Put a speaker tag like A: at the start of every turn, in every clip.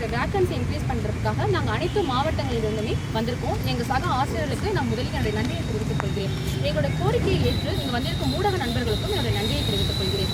A: எங்களோட vacancy increase பண்ணுறதுக்காக நாங்கள் அனைத்து மாவட்டங்களிலிருந்துமே வந்திருக்கோம். எங்கள் சக ஆசிரியர்களுக்கு நான் முதலில் என்னுடைய நன்றியை தெரிவித்துக் கொள்கிறேன். எங்களுடைய கோரிக்கையை ஏற்று இங்கே வந்திருக்கும் ஊடக நண்பர்களுக்கும் என்னுடைய நன்றியை தெரிவித்துக் கொள்கிறேன்.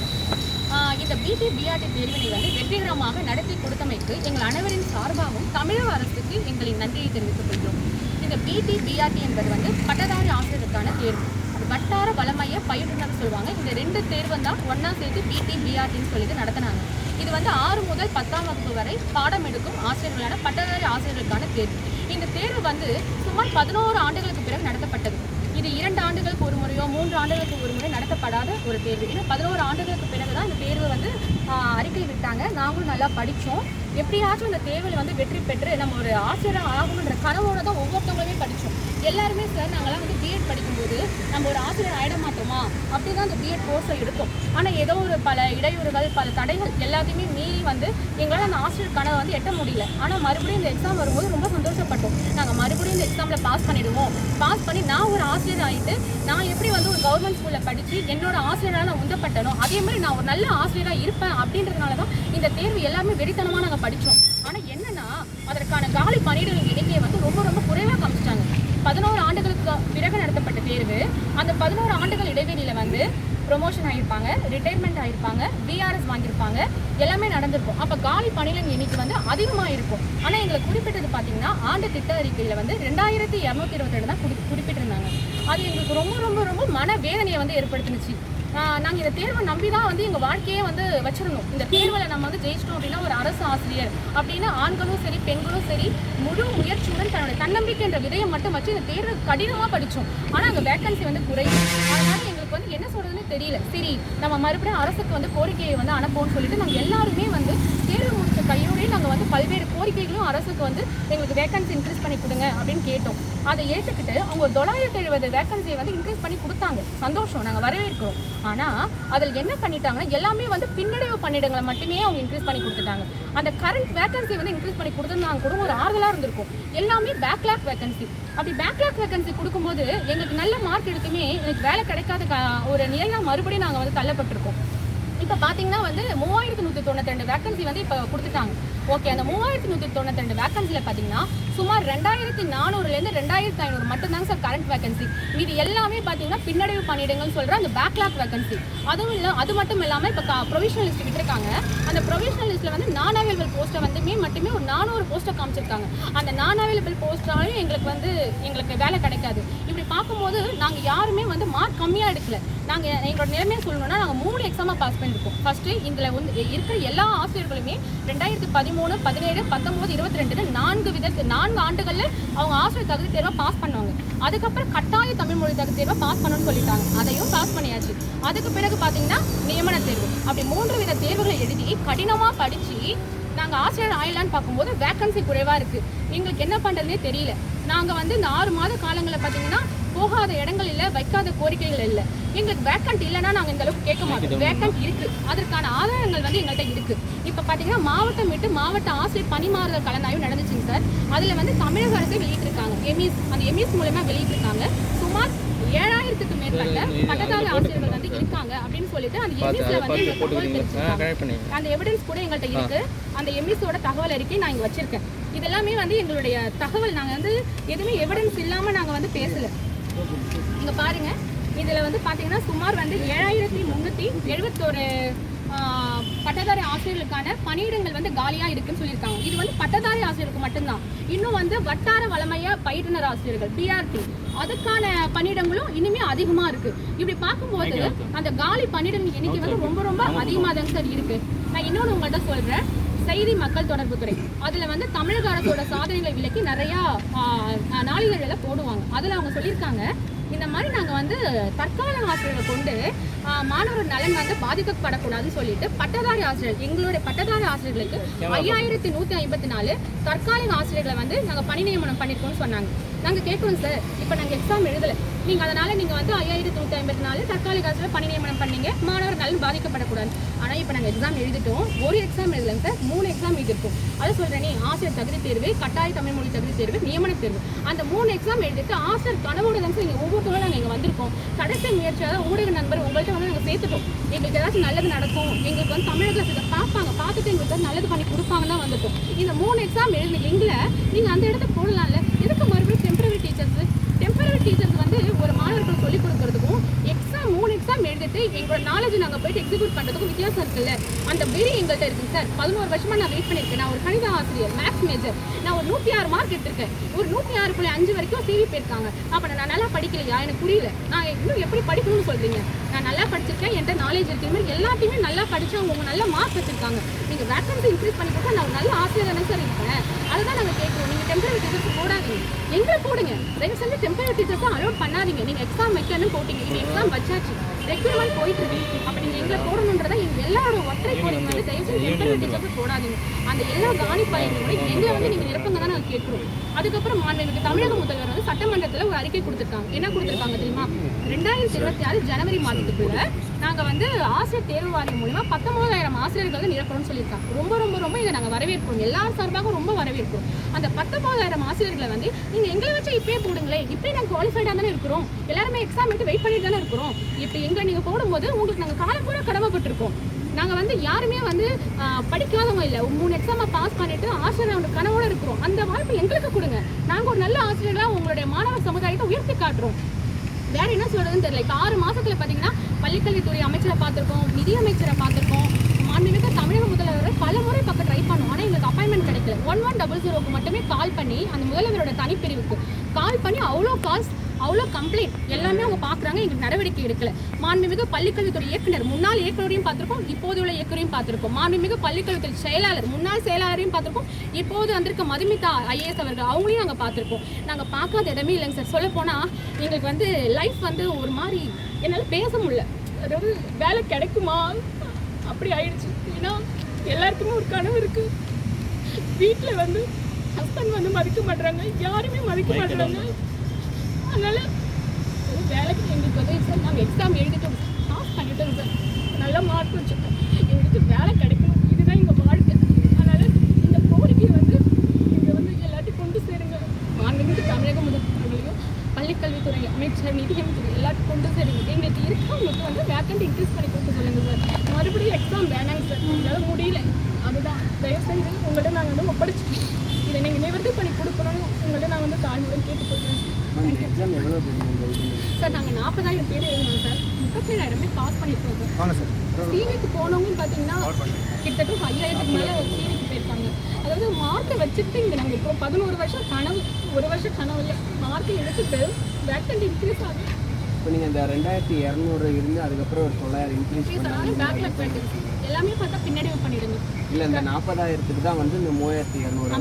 A: இந்த பிடி பிஆர்டி தேர்வினை வந்து வெற்றிகரமாக நடத்தி கொடுத்தமைக்கு எங்கள் அனைவரின் சார்பாகவும் தமிழக அரசுக்கு எங்களின் நன்றியை தெரிவித்துக் கொள்கிறோம். இந்த பிடி பிஆர்டி என்பது வந்து பட்டதாரி ஆசிரியருக்கான தேர்வு. வட்டார வளமைய பயிற்றுனர் சொல்லுவாங்க. இந்த ரெண்டு தேர்வும் தான் ஒன்றா சேர்த்து பிடி பிஆர்டின்னு சொல்லிட்டு நடத்தினாங்க. இது வந்து ஆறு முதல் பத்தாம் வகுப்பு வரை பாடம் எடுக்கும் ஆசிரியர்களான பட்டதாரி ஆசிரியர்களுக்கான தேர்வு. இந்த தேர்வு வந்து சுமார் பதினோரு ஆண்டுகளுக்கு பிறகு நடத்தப்பட்டது. இது இரண்டு ஆண்டுகளுக்கு ஒரு முறையோ மூன்று ஆண்டுகளுக்கு ஒரு முறை நடத்தப்படாத ஒரு தேர்வு. ஏன்னா பதினோரு ஆண்டுகளுக்கு பிறகு தான் இந்த தேர்வு வந்து அறிக்கை விட்டாங்க. நாங்களும் நல்லா படித்தோம் எப்படியாச்சும் இந்த தேர்வில் வந்து வெற்றி பெற்று நம்ம ஒரு ஆசிரியர் ஆகணுன்ற கனவோட தான் ஒவ்வொருத்தவங்களுமே படித்தோம் எல்லாருமே சார் நாங்களாம் வந்து பிஎட் படிக்கும்போது நம்ம ஒரு ஆசிரியர் ஆயிட மாட்டோமா? அப்படி தான் அந்த பிஎட் கோர்ஸை இருக்கும். ஆனால் ஏதோ ஒரு பல இடையூறுகள் பல தடைகள் எல்லாத்தையுமே மீறி வந்து எங்களால் அந்த ஆசிரியர் கனவை வந்து எட்ட முடியல. ஆனால் மறுபடியும் இந்த எக்ஸாம் வரும்போது ரொம்ப சந்தோஷப்பட்டோம். நாங்கள் மறுபடியும் இந்த எக்ஸாமில் பாஸ் பண்ணிடுவோம். பாஸ் பண்ணி நான் ஒரு ஆசிரியர் ஆகிட்டு நான் எப்படி வந்து ஒரு கவர்மெண்ட் ஸ்கூலில் படித்து என்னோட ஆசிரியராக நான் உந்தப்பட்டனோ அதே மாதிரி நான் ஒரு நல்ல ஆசிரியராக இருப்பேன் அப்படின்றதுனால தான் இந்த தேர்வு எல்லாமே வெறித்தனமாக நாங்கள் படித்தோம் ஆனால் என்னன்னா அதற்கான காலி பணியிடங்கள் எண்ணிக்கையை வந்து ரொம்ப ரொம்ப குறைவாக காமிச்சிட்டாங்க. பதினோரு ஆண்டுகளுக்கு பிறகு நடத்தப்பட்ட தேர்வு. அந்த பதினோரு ஆண்டுகள் இடைவெளியில் வந்து ப்ரொமோஷன் ஆகியிருப்பாங்க ரிட்டையர்மெண்ட் ஆகியிருப்பாங்க பிஆர்எஸ் வாங்கியிருப்பாங்க எல்லாமே நடந்திருக்கும். அப்போ காலி பணியிடம் எண்ணிக்கை வந்து அதிகமாக இருக்கும் ஆனால் எங்களை குறிப்பிட்டது பார்த்தீங்கன்னா ஆண்டு திட்ட அறிக்கையில் வந்து ரெண்டாயிரத்தி இரநூத்தி இருபத்தி ரெண்டு தான் குறி குறிப்பிட்டிருந்தாங்க. அது எங்களுக்கு ரொம்ப ரொம்ப ரொம்ப மன வேதனையை வந்து ஏற்படுத்துனுச்சு. நாங்கள் இந்த தேர்வை நம்பி தான் வந்து எங்கள் வாழ்க்கையே வந்து வச்சிருந்தோம். இந்த தேர்வில் நம்ம வந்து ஜெயிச்சிட்டோம் அப்படின்னா ஒரு அரசு ஆசிரியர். அப்படின்னு ஆண்களும் சரி பெண்களும் சரி முழு முயற்சியுடன் தன்னுடைய தன்னம்பிக்கை என்ற விதையை மட்டும் வச்சு இந்த தேர்வு கடினமாக படித்தோம் ஆனால் அங்கே வேக்கன்சி வந்து குறையும் அதனால எங்களுக்கு வந்து என்ன சொல்றதுன்னு தெரியல. சரி நம்ம மறுபடியும் அரசுக்கு வந்து கோரிக்கையை வந்து அனுப்போம்னு சொல்லிட்டு நாங்கள் எல்லாருமே வந்து தேர்வு முடிச்ச கையோடய நாங்கள் வந்து பல்வேறு கோரிக்கைகளும் அரசுக்கு வந்து எங்களுக்கு வேக்கன்சி இன்க்ரீஸ் பண்ணி கொடுங்க அப்படின்னு கேட்டோம். அதை ஏற்றுக்கிட்டு அவங்க ஒரு தொள்ளாயிரத்தி எழுபது வேக்கன்சியை வந்து இன்க்ரீஸ் பண்ணி கொடுத்தாங்க. சந்தோஷம் நாங்கள் வரவேற்கிறோம். ஆனால் அதில் என்ன பண்ணிட்டாங்கன்னா எல்லாமே வந்து பின்னடைவு பணியிடங்களை மட்டுமே அவங்க இன்க்ரீஸ் பண்ணி கொடுத்துட்டாங்க. அந்த கரண்ட் வேகன்சி வந்து இன்க்ரீஸ் பண்ணி கொடுத்துருந்தாங்க கூட ஒரு ஆறுதலாக இருந்திருக்கும். எல்லாமே பேக்லாக் வேக்கன்சி அப்படி பேக்லாக் வேகன்சி கொடுக்கும்போது எங்களுக்கு நல்ல மார்க் எடுத்துமே எனக்கு வேலை கிடைக்காத க- ஒரு நிலையா மறுபடியும் நாங்கள் வந்து தள்ளப்பட்டிருக்கோம். இப்போ பார்த்தீங்கன்னா வந்து மூவாயிரத்தி நூற்றி தொண்ணூற்றி ரெண்டு வேக்கன்சி வந்து இப்போ கொடுத்துட்டாங்க. ஓகே அந்த மூவாயிரத்தி நூற்றி தொண்ணூற்றி ரெண்டு வேக்கன்சியில் பார்த்தீங்கன்னா சுமார் ரெண்டாயிரத்தி நானூறுலேருந்து ரெண்டாயிரத்தி ஐநூறு மட்டும்தாங்க சார் கரண்ட் வேகன்சி இது எல்லாமே பார்த்தீங்கன்னா பின்னடைவு பணியிடங்கள்னு சொல்கிற அந்த பேக்லாக் வேகன்சி அதுவும் இல்லை அது மட்டும் இல்லாமல் இப்போ ப்ரொவிஷனல் லிஸ்ட் விட்டுருக்காங்க. அந்த ப்ரொவிஷனல் லிஸ்ட்டில் வந்து நான் அவைலபிள் போஸ்ட்டை வந்துமே மட்டுமே ஒரு நானூறு போஸ்ட்டை காமிச்சிருக்காங்க. அந்த நான் அவைலபிள் போஸ்ட்டாலையும் எங்களுக்கு வந்து எங்களுக்கு வேலை கிடைக்காது. இப்படி பார்க்கும்போது நாங்கள் யாருமே வந்து மார்க் கம்மியாக எடுக்கல. நாங்கள் எங்களோட நிலைமையை சொல்லணும்னா நாங்கள் மூணு எக்ஸாமாக பாஸ் பண்ணியிருக்கோம் ஃபஸ்ட்டு இதில் வந்து இருக்கிற எல்லா ஆசிரியர்களுமே ரெண்டாயிரத்தி பதிமூணு பதினேழு பத்தொம்போது இருபத்தி ரெண்டு நான்கு விதத்து நான்கு ஆண்டுகளில் அவங்க ஆசிரியர் தகுதி தேர்வை பாஸ் பண்ணுவாங்க. அதுக்கப்புறம் கட்டாய தமிழ் மொழி தகுதி தேர்வை பாஸ் பண்ணணும்னு சொல்லிட்டாங்க. அதையும் பாஸ் பண்ணியாச்சு. அதுக்கு பிறகு பார்த்தீங்கன்னா நியமன தேர்வு. அப்படி மூன்று வித தேர்வுகளை எழுதி கடினமாக படித்து நாங்கள் ஆசிரியர் ஆயிடலான்னு பார்க்கும்போது வேக்கன்சி குறைவாக இருக்குது எங்களுக்கு என்ன பண்ணுறதுனே தெரியல. நாங்கள் வந்து இந்த ஆறு மாத காலங்களில் பார்த்தீங்கன்னா போகாத இடங்கள் இல்லை வைக்காத கோரிக்கைகள் இல்லை. எங்களுக்கு வேக்கண்ட் இல்லைன்னா நாங்கள் இந்த அளவுக்கு கேட்க மாட்டோம். வேக்கண்ட் இருக்கு. அதற்கான ஆதாரங்கள் வந்து எங்கள்கிட்ட இருக்கு. இப்போ பார்த்தீங்கன்னா மாவட்டம் விட்டு மாவட்ட ஆசிரியர் பணிமாறுதல் கலந்தாய்வு நடந்துச்சுங்க சார். அதில் வந்து தமிழக அரசே வெளியிட்டிருக்காங்க. எமிஸ் அந்த எமிஸ் மூலமா வெளியிட்டிருக்காங்க. சுமார் ஏழாயிரத்துக்கு மேற்பட்ட பட்டதாரி ஆசிரியர்கள் வந்து இருக்காங்க அப்படின்னு சொல்லிட்டு அந்த வந்து தெரிவிச்சிருக்காங்க
B: கனெக்ட் பண்ணி
A: அந்த எவிடன்ஸ் கூட எங்கள்கிட்ட இருக்கு. அந்த எம்இஸோட தகவல் அறிக்கை நான் இங்க வச்சிருக்கேன். இதெல்லாமே வந்து எங்களுடைய தகவல். நாங்க வந்து எதுவுமே எவிடன்ஸ் இல்லாம நாங்க வந்து பேசல. இங்க பாருங்க. இதுல வந்து பாத்தீங்கன்னா சுமார் வந்து ஏழாயிரத்தி முன்னூத்தி எழுபத்தோரு பட்டதாரி ஆசிரியர்களுக்கான பணியிடங்கள் வந்து காலியா இருக்குன்னு சொல்லியிருக்காங்க. இது வந்து பட்டதாரி ஆசிரியருக்கு மட்டும்தான். இன்னும் வந்து வட்டார வளமைய பயிற்றுனர் ஆசிரியர்கள் பிஆர்டி அதுக்கான பணியிடங்களும் இனிமே அதிகமா இருக்கு. இப்படி பார்க்கும்போது அந்த காலி பணியிடங்கள் எண்ணிக்கை வந்து ரொம்ப ரொம்ப அதிகமாக தாங்க சார் இருக்கு. நான் இன்னொன்று உங்கள்கிட்ட சொல்றேன். செய்தி மக்கள் தொடர்பு துறை. அதுல வந்து தமிழக அரசோட சாதனைகளை விளக்கி நிறைய நாளிதழ்களை போடுவாங்க. அதுல அவங்க சொல்லியிருக்காங்க இந்த மாதிரி நாங்க வந்து தற்கால ஆசிரியர்களை கொண்டு மாணவர் நலன் வந்து பாதிக்கப்படக்கூடாதுன்னு சொல்லிட்டு பட்டதாரி ஆசிரியர் எங்களுடைய பட்டதாரி ஆசிரியர்களுக்கு ஐயாயிரத்தி நூத்தி ஐம்பத்தி நாலு தற்காலிக ஆசிரியர்களை வந்து நாங்க பணி நியமனம் பண்ணிருக்கோம்னு சொன்னாங்க. நாங்க கேட்குறோம் சார் இப்போ நாங்க எக்ஸாம் எழுதல. நீங்க அதனால நீங்க வந்து ஐயாயிரத்தி நூற்றி ஐம்பத்தி நாலு தற்காலிக அரசு பணி நியமனம் பண்ணீங்க. மாணவர் நலன் பாதிக்கப்படக்கூடாது. ஆனால் இப்போ நாங்கள் எக்ஸாம் எழுதிட்டோம். ஒரு எக்ஸாம் எழுதலைங்க சார். மூணு எக்ஸாம் எழுதிருக்கோம் அதை சொல்கிறேனே ஆசிரியர் தகுதி தேர்வு கட்டாய தமிழ் மொழி தகுதி தேர்வு நியமன தேர்வு. அந்த மூணு எக்ஸாம் எழுதிட்டு ஆசிரியர் கனவோட தான் சார் நீங்கள் ஒவ்வொருத்தரும் நாங்கள் இங்கே வந்திருக்கோம். கடைசி முயற்சியாக ஊடக நண்பர் உங்கள்கிட்ட வந்து நாங்கள் சேர்த்துட்டோம். எங்களுக்கு ஏதாச்சும் நல்லது நடக்கும். எங்களுக்கு வந்து தமிழகத்தில் இதை பார்ப்பாங்க பார்த்துட்டு எங்களுக்கு வந்து நல்லது பண்ணி கொடுப்பாங்க தான் வந்துட்டோம் இந்த மூணு எக்ஸாம் எழுதி எங்களை நீங்கள் அந்த இடத்த போடலாம்ல. எதுக்கு மறுபடியும் டெம்பரரி டீச்சர்ஸ் டெம்பரரி டீச்சர்ஸ் வந்து ஒரு மாணவர்கள் சொல்லிக் கொடுக்கறதுக்கும் எக்ஸாம் மூணு எக்ஸாம் எழுதிட்டு எங்களோட நாலேஜ் நாங்கள் போயிட்டு எக்ஸிக்யூட் பண்ணுறதுக்கும் வித்தியாசம் இருக்குல்ல? அந்த வெறி எங்கள்கிட்ட இருக்குங்க சார் பதினோரு வருஷமா நான் வெயிட் பண்ணியிருக்கேன் நான் ஒரு கணித ஆசிரியர் மேத்ஸ் மேஜர் நான் ஒரு நூற்றி ஆறு மார்க் எடுத்திருக்கேன். ஒரு நூற்றி ஆறு புள்ளி அஞ்சு வரைக்கும் சிவி போயிருக்காங்க. அப்போ நான் நல்லா படிக்கலையா? எனக்கு புரியல. நான் இன்னும் எப்படி படிக்கணும்னு சொல்கிறீங்க நான் நல்லா படிச்சிருக்கேன். என்கிட்ட நாலேஜ் இருக்கு. எல்லாத்தையுமே நல்லா படித்தவங்க நல்லா மார்க் வச்சிருக்காங்க. வேக்கன்சி இன்க்ரீஸ் பண்ணி கொடுத்தா நான் நல்ல ஆசிரியர் தானே சார் இருப்பேன். அதுதான் நாங்கள் கேட்குறோம். நீங்கள் டெம்பரரி டீச்சர்ஸ் போடாதீங்க. எங்களை போடுங்க. தயவு செஞ்சு டெம்பரரி டீச்சர்ஸ் அலோட் பண்ணாதீங்க. நீங்கள் எக்ஸாம் வைக்கணும்னு போட்டீங்க. இப்போ எக்ஸாம் வச்சாச்சு. ரெக்யூர்மெண்ட் போயிட்டு இருக்கு அப்போ நீங்கள் எங்களை போடணுன்றதை எங்க எல்லாரோட ஒற்றை கோரிக்கை வந்து தயவு செஞ்சு டெம்பரரி டீச்சர்ஸ் போடாதீங்க. அந்த எல்லா காணி பயிர்களும் எங்களை வந்து நீங்கள் நிரப்புங்க தான் நாங்கள் கேட்குறோம். அதுக்கப்புறம் மாண்புமிகு தமிழக முதல்வர் வந்து சட்டமன்றத்தில் ஒரு அறிக்கை கொடுத்துருக்காங்க. என்ன கொடுத்துருக்காங்க தெரியுமா? ரெண்டாயிரத்தி இருபத்தி ஆறு ஜனவரி மாதத்துக்குள்ள நாங்கள் வந்து ஆசிரியர் தேர்வு வாரியம் மூலமா பத்தொன்பதாயிரம் ஆசிரியர்கள் வந்து நிரப்பணும்னு சொல்லியிருக்காங்க. ரொம்ப ரொம்ப ரொம்ப இதை நாங்கள் வரவேற்போம் எல்லார் சார்பாகவும் ரொம்ப வரவேற்போம் அந்த பத்தொன்பதாயிரம் ஆசிரியர்களை வந்து நீங்கள் எங்களை வச்சு இப்பயே போடுங்களேன். இப்பயே நாங்கள் குவாலிஃபைடாக தானே இருக்கிறோம். எல்லாருமே எக்ஸாம் எடுத்து வெயிட் பண்ணிட்டு தானே இருக்கிறோம். இப்போ எங்களை நீங்கள் போடும்போது உங்களுக்கு நாங்கள் காலம் கூட கடமைப்பட்டிருக்கோம் நாங்கள் வந்து யாருமே வந்து படிக்காதவங்க இல்லை. மூணு எக்ஸாமை பாஸ் பண்ணிட்டு ஆசிரியர் அவங்க கனவோட இருக்கிறோம். அந்த வாய்ப்பு எங்களுக்கு கொடுங்க. நாங்கள் ஒரு நல்ல ஆசிரியர்களாக உங்களுடைய மாணவ சமுதாயத்தை உயர்த்தி காட்டுறோம். வேற என்ன சொல்றதுன்னு தெரியல. இப்போ ஆறு மாசத்துல பாத்தீங்கன்னா பள்ளிக்கல்வித்துறை அமைச்சரை பார்த்திருக்கோம் நிதி அமைச்சரை பார்த்திருக்கோம். மாண்புமிகு தமிழக முதல்வர் பல முறை பக்கம் ட்ரை பண்ணோம். ஆனால் எங்களுக்கு அப்பாயின்மெண்ட் கிடைக்கல. ஒன் ஒன் டபுள் ஜீரோக்கு மட்டுமே கால் பண்ணி அந்த முதல்வரோட தனிப்பிரிவுக்கு கால் பண்ணி அவ்வளோ கால்ஸ் அவ்வளோ கம்ப்ளைண்ட் எல்லாமே அவங்க பார்க்குறாங்க. எங்களுக்கு நடவடிக்கை எடுக்கல. மாண்புமிகு பள்ளிக்கல்வித்துறை இயக்குனர் முன்னாள் இயக்குனரையும் பார்த்திருக்கோம் இப்போது உள்ள இயக்குனரையும் பார்த்திருக்கோம். மாண்புமிகு பள்ளிக்கல்வித்துறை செயலாளர் முன்னாள் செயலாளரையும் பார்த்திருக்கோம். இப்போது வந்திருக்க மதுமிதா ஐஏஎஸ் அவர்கள் அவங்களையும் நாங்கள் பார்த்திருக்கோம். நாங்கள் பார்க்காத இடமே இல்லைங்க சார். சொல்ல போனால் எங்களுக்கு வந்து லைஃப் வந்து ஒரு மாதிரி என்னால் பேச முடியல. அதாவது வேலை கிடைக்குமா? அப்படி ஆயிடுச்சு. ஏன்னா எல்லாருக்குமே ஒரு கனவு இருக்கு. வீட்டில் வந்து ஹஸ்பண்ட் வந்து மதிக்க மாட்றாங்க. யாருமே மதிக்க மாட்றாங்க. அதனால வேலைக்கு எங்களுக்கு வந்து சார் நாங்கள் எக்ஸாம் எழுதிட்டோம் பாஸ் பண்ணிட்டோம் சார் நல்ல மார்க் வச்சுருக்கோம் எங்களுக்கு வேலை கிடைக்கணும். இதுதான் எங்கள் வாழ்க்கை. அதனால இந்த கோரிக்கையை வந்து இங்கே வந்து எல்லாத்தையும் கொண்டு சேருங்க மாண்புமிகு தமிழக முதல்வர்களையும் பள்ளிக்கல்வித்துறை அமைச்சர் நிதியமைச்சர் எல்லாத்தையும் கொண்டு சேருங்க எங்களுக்கு இருக்கவங்களுக்கு வந்து வேக்கண்ட் இன்க்ரீஸ் பண்ணி கொடுக்க சொல்லுங்க சார். மறுபடியும் எக்ஸாம் வேணாங்க சார். எங்களால் முடியல. அதுதான். தயவு செஞ்சு உங்கள்கிட்ட நாங்கள் வந்து ஒப்படைச்சிட்டோம் நீங்கள் நிவர்த்தி பண்ணி கொடுக்கணும்னு உங்கள்கிட்ட நான் வந்து தாழ்மையுடன் கேட்டுக்கொள்கிறேன். சார் நாங்கள் நாற்பதாயிரம் பேர் எழுதணும் சார். முப்பத்தேழாயிரமே பாஸ் பண்ணியிருக்கோம் சார்.
B: வாங்க சார்.
A: டிவிக்கு போனவங்க பார்த்தீங்கன்னா கிட்டத்தட்ட ஐயாயிரத்துக்கு மேலே டிவிக்கு போயிருக்காங்க. அதாவது மார்க்கை வச்சுட்டு இங்கே நாங்கள் இப்போ பதினோரு வருஷம் கனவு ஒரு வருஷம் கனவு இல்லை. மார்க்கை எடுத்துட்டு வேக்கண்ட் இன்க்ரீஸ் ஆகும்
B: இப்போ நீங்கள் இந்த ரெண்டாயிரத்தி இரநூறு இருந்து அதுக்கப்புறம் ஒரு தொள்ளாயிரம் இன்க்ரீஸ்
A: பேக்லாக் வேக்கன்சி எல்லாமே பார்த்தா பின்னாடி பண்ணிடுங்க.
B: இல்லை இந்த நாற்பதாயிரத்துக்கு தான் வந்து இந்த மூவாயிரத்தி இரநூறு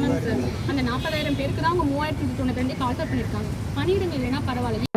A: அந்த நாற்பதாயிரம் பேருக்கு தான் அவங்க மூவாயிரத்தி தொண்ணூற்றி ரெண்டு கால்சர் பண்ணியிருக்காங்க. பணியிடங்கள் இல்லைன்னா பரவாயில்ல.